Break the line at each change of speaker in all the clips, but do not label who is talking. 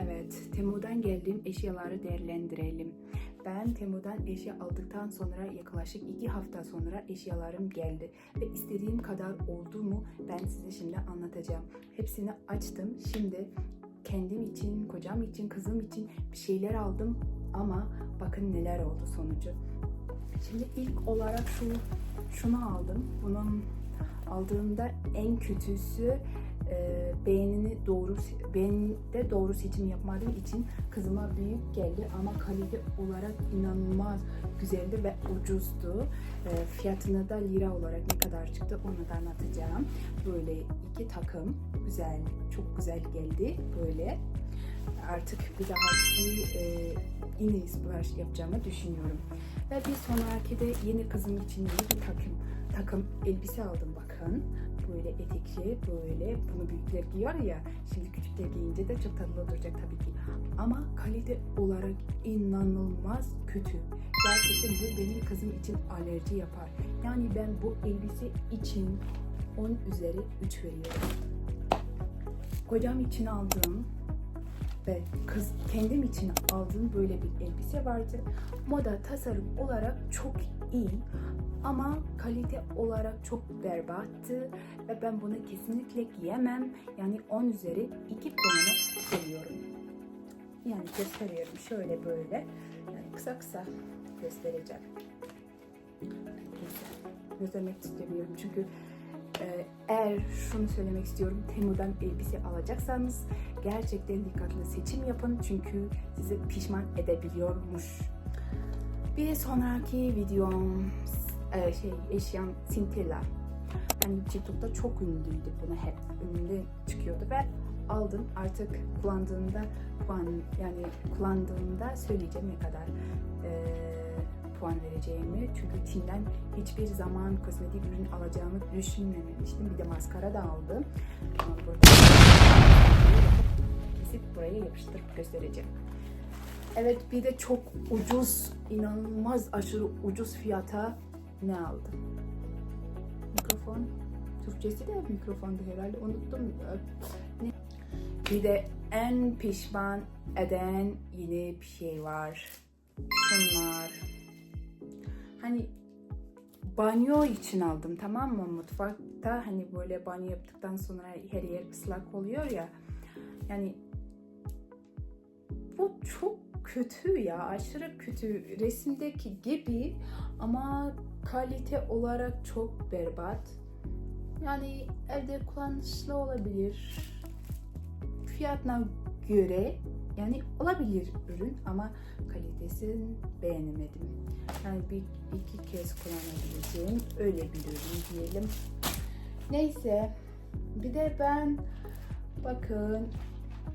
Evet, Temu'dan geldiğim eşyaları değerlendirelim. Ben Temu'dan eşya aldıktan sonra yaklaşık iki hafta sonra eşyalarım geldi. Ve istediğim kadar oldu mu ben size şimdi anlatacağım. Hepsini açtım. Şimdi kendim için, kocam için, kızım için bir şeyler aldım. Ama bakın neler oldu sonucu. Şimdi ilk olarak şu şunu aldım. Bunun aldığımda en kötüsü beğenini doğru beğeninde doğru seçim yapmadığım için kızıma büyük geldi ama kalite olarak inanılmaz güzeldi ve ucuzdu. E, fiyatına da lira olarak ne kadar çıktı onu da anlatacağım. Böyle iki takım güzel, çok güzel geldi böyle. Artık bir dahaki e, yine sipariş yapacağımı düşünüyorum. Ve bir sonraki de yeni kızım için yeni bir takım takım elbise aldım bakın. Böyle etekli böyle bunu büyükler giyiyor ya şimdi küçükler giyince de çok tatlı duracak tabii ki. Ama kalite olarak inanılmaz kötü. Gerçekten bu benim kızım için alerji yapar. Yani ben bu elbise için 10 üzeri 3 veriyorum. Kocam için aldığım ve kız kendim için aldığım böyle bir elbise vardı. Moda tasarım olarak çok iyi ama kalite olarak çok berbattı ve ben bunu kesinlikle giyemem. Yani 10 üzeri 2 puanı veriyorum. Yani gösteriyorum şöyle böyle. Yani kısa kısa göstereceğim. Göstermek istemiyorum çünkü eğer şunu söylemek istiyorum Temu'dan elbise alacaksanız gerçekten dikkatli seçim yapın çünkü sizi pişman edebiliyormuş. Bir sonraki videom e, şey eşyam Sintilla. Hani TikTok'ta çok ünlüydü bunu hep ünlü çıkıyordu ve aldım artık kullandığımda puan yani kullandığımda söyleyeceğim ne kadar e, puan vereceğimi çünkü Tim'den hiçbir zaman kozmetik ürün alacağımı düşünmemiştim. Bir de maskara da aldım. Ama burada kesip buraya yapıştırıp göstereceğim. Evet bir de çok ucuz inanılmaz aşırı ucuz fiyata ne aldım? Mikrofon. Türkçesi de mikrofondu herhalde unuttum. Bir de en pişman eden yine bir şey var. Şunlar hani banyo için aldım tamam mı? Mutfakta hani böyle banyo yaptıktan sonra her yer ıslak oluyor ya. Yani bu çok kötü ya aşırı kötü. Resimdeki gibi ama kalite olarak çok berbat. Yani evde kullanışlı olabilir. Fiyatına göre yani olabilir ürün ama kalitesini beğenemedim. Yani bir iki kez kullanabileceğim öyle bir ürün diyelim. Neyse bir de ben bakın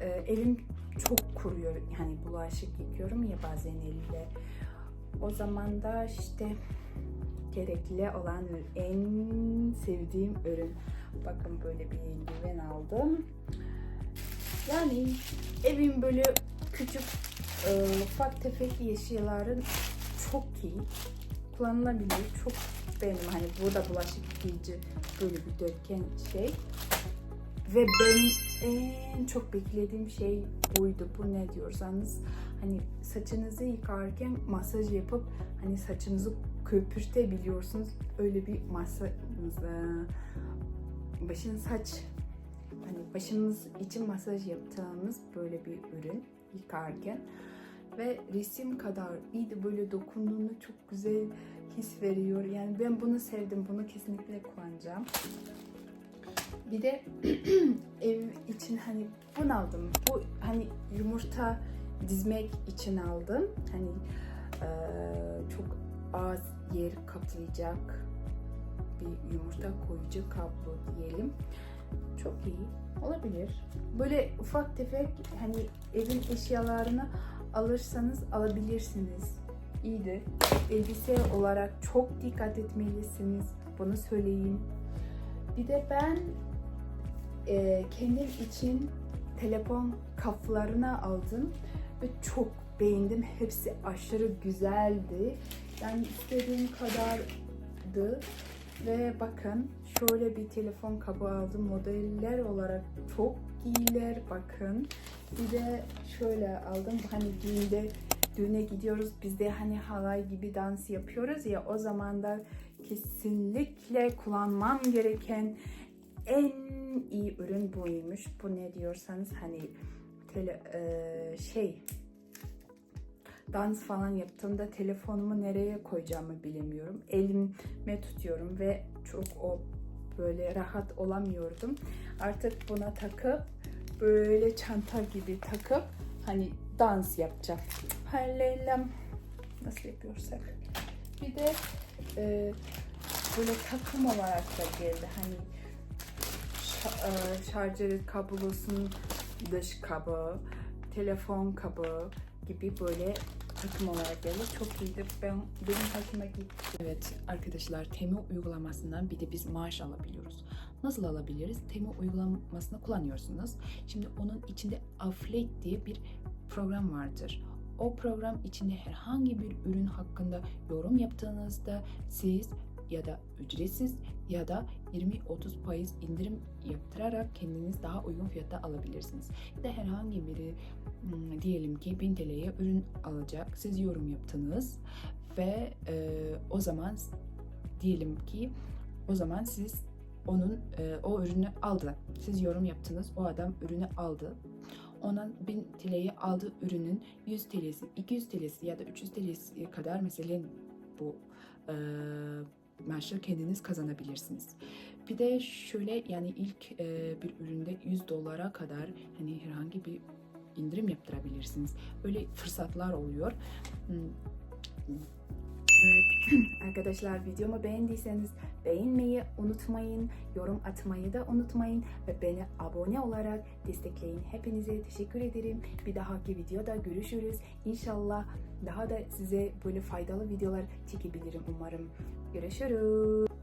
e, elim çok kuruyor yani bulaşık yıkıyorum ya bazen elle. O zaman da işte gerekli olan en sevdiğim ürün. Bakın böyle bir eldiven aldım. Yani evin böyle küçük e, ufak tefek eşyaların çok iyi. Kullanılabilir. Çok beğendim. Hani burada bulaşık yıkayıcı böyle bir dörtgen şey. Ve benim en çok beklediğim şey buydu. Bu ne diyorsanız hani saçınızı yıkarken masaj yapıp hani saçınızı köpürtebiliyorsunuz. Öyle bir masaj başın saç hani başımız için masaj yaptığımız böyle bir ürün yıkarken ve resim kadar iyiydi böyle dokunduğunu çok güzel his veriyor. Yani ben bunu sevdim. Bunu kesinlikle kullanacağım. Bir de ev için hani bunu aldım. Bu hani yumurta dizmek için aldım. Hani eee, çok az yer kaplayacak bir yumurta koyucu kablo diyelim. Çok iyi olabilir. Böyle ufak tefek hani evin eşyalarını alırsanız alabilirsiniz. İyidir. Elbise olarak çok dikkat etmelisiniz. Bunu söyleyeyim. Bir de ben e, kendim için telefon kaflarına aldım ve çok beğendim. Hepsi aşırı güzeldi. Yani istediğim kadardı. Ve bakın şöyle bir telefon kabı aldım. Modeller olarak çok giyler bakın. Bir de şöyle aldım. Hani düğünde düğüne gidiyoruz. Biz de hani halay gibi dans yapıyoruz ya o zaman da kesinlikle kullanmam gereken en iyi ürün buymuş. Bu ne diyorsanız hani tele, e, şey dans falan yaptığımda telefonumu nereye koyacağımı bilemiyorum. Elime tutuyorum ve çok o böyle rahat olamıyordum. Artık buna takıp böyle çanta gibi takıp hani dans yapacağım. Hallelem nasıl yapıyorsak. Bir de e, böyle takım olarak da geldi. Hani e, şarjör kablosunun dış kabı, telefon kabı gibi böyle takım olarak geldi. Çok iyiydi. Ben benim hoşuma gitti. Evet arkadaşlar Temu uygulamasından bir de biz maaş alabiliyoruz. Nasıl alabiliriz? Temu uygulamasını kullanıyorsunuz. Şimdi onun içinde Affiliate diye bir program vardır. O program içinde herhangi bir ürün hakkında yorum yaptığınızda siz ya da ücretsiz ya da 20-30 faiz indirim yaptırarak kendiniz daha uygun fiyatta alabilirsiniz. Ya da herhangi biri hmm, diyelim ki 1000 TL'ye ürün alacak. Siz yorum yaptınız ve e, o zaman diyelim ki o zaman siz onun e, o ürünü aldı. Siz yorum yaptınız. O adam ürünü aldı. Ondan 1000 TL'ye aldığı ürünün 100 TL'si, 200 TL'si ya da 300 TL'si kadar mesela bu e, maaşı kendiniz kazanabilirsiniz. Bir de şöyle yani ilk e, bir üründe 100 dolara kadar hani herhangi bir indirim yaptırabilirsiniz. Öyle fırsatlar oluyor. Evet. Arkadaşlar videomu beğendiyseniz beğenmeyi unutmayın, yorum atmayı da unutmayın ve beni abone olarak destekleyin. Hepinize teşekkür ederim. Bir dahaki videoda görüşürüz. İnşallah daha da size böyle faydalı videolar çekebilirim umarım. Görüşürüz.